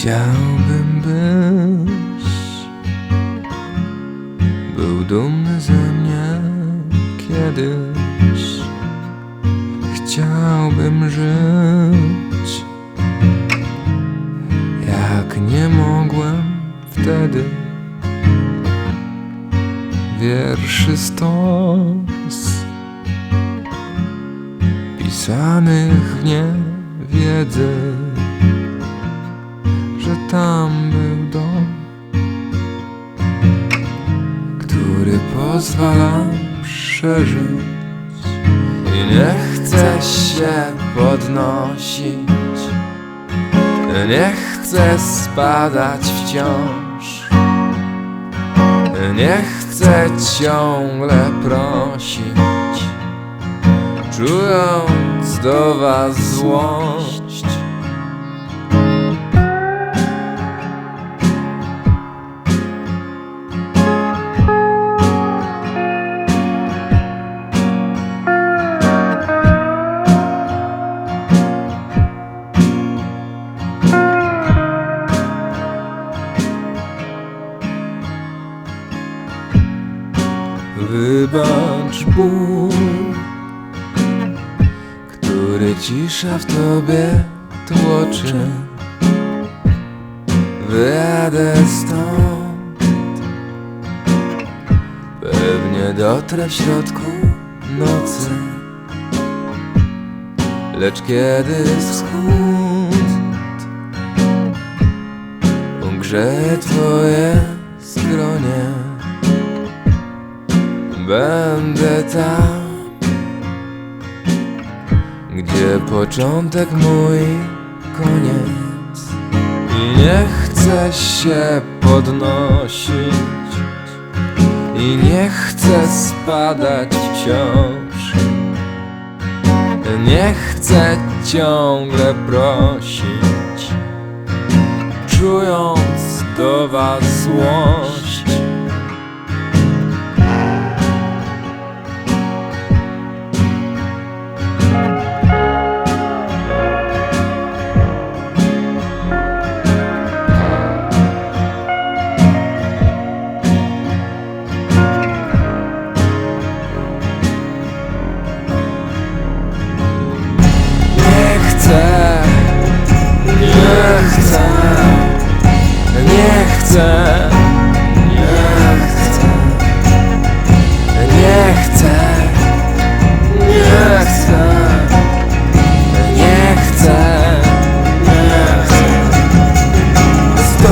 Chciałbym byś był dumny ze mnie kiedyś. Chciałbym żyć jak nie mogłem wtedy. Wierszy stos pisanych w niewiedzy tam był dom, który pozwala przeżyć i nie chce się podnosić, nie chce spadać wciąż, nie chce ciągle prosić, czując do was złość. Wybacz ból, który cisza w tobie tłoczy. Wyjadę stąd, pewnie dotrę w środku nocy. Lecz kiedy wschód ugrzeje twoje Będę tam, gdzie początek mój koniec. I nie chcę się podnosić, i nie chcę spadać wciąż. Nie chcę ciągle prosić, czując do was złość.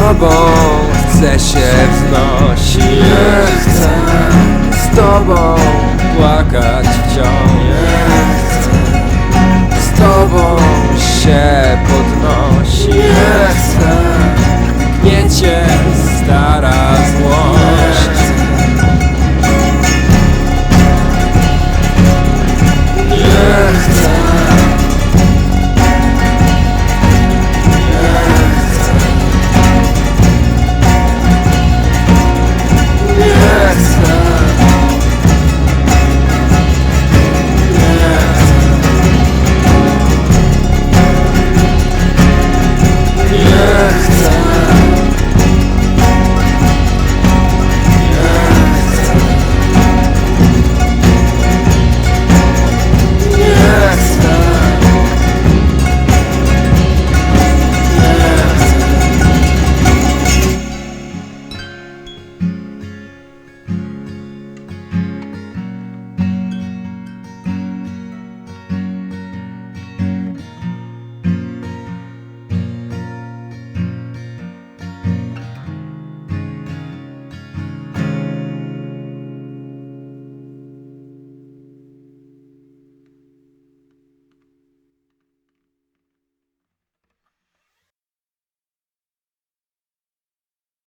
tobą chcę się wznosić. Nie chcę z tobą płakać wciąż. Nie chcę z tobą się podnosić. Nie chcę gniecie stara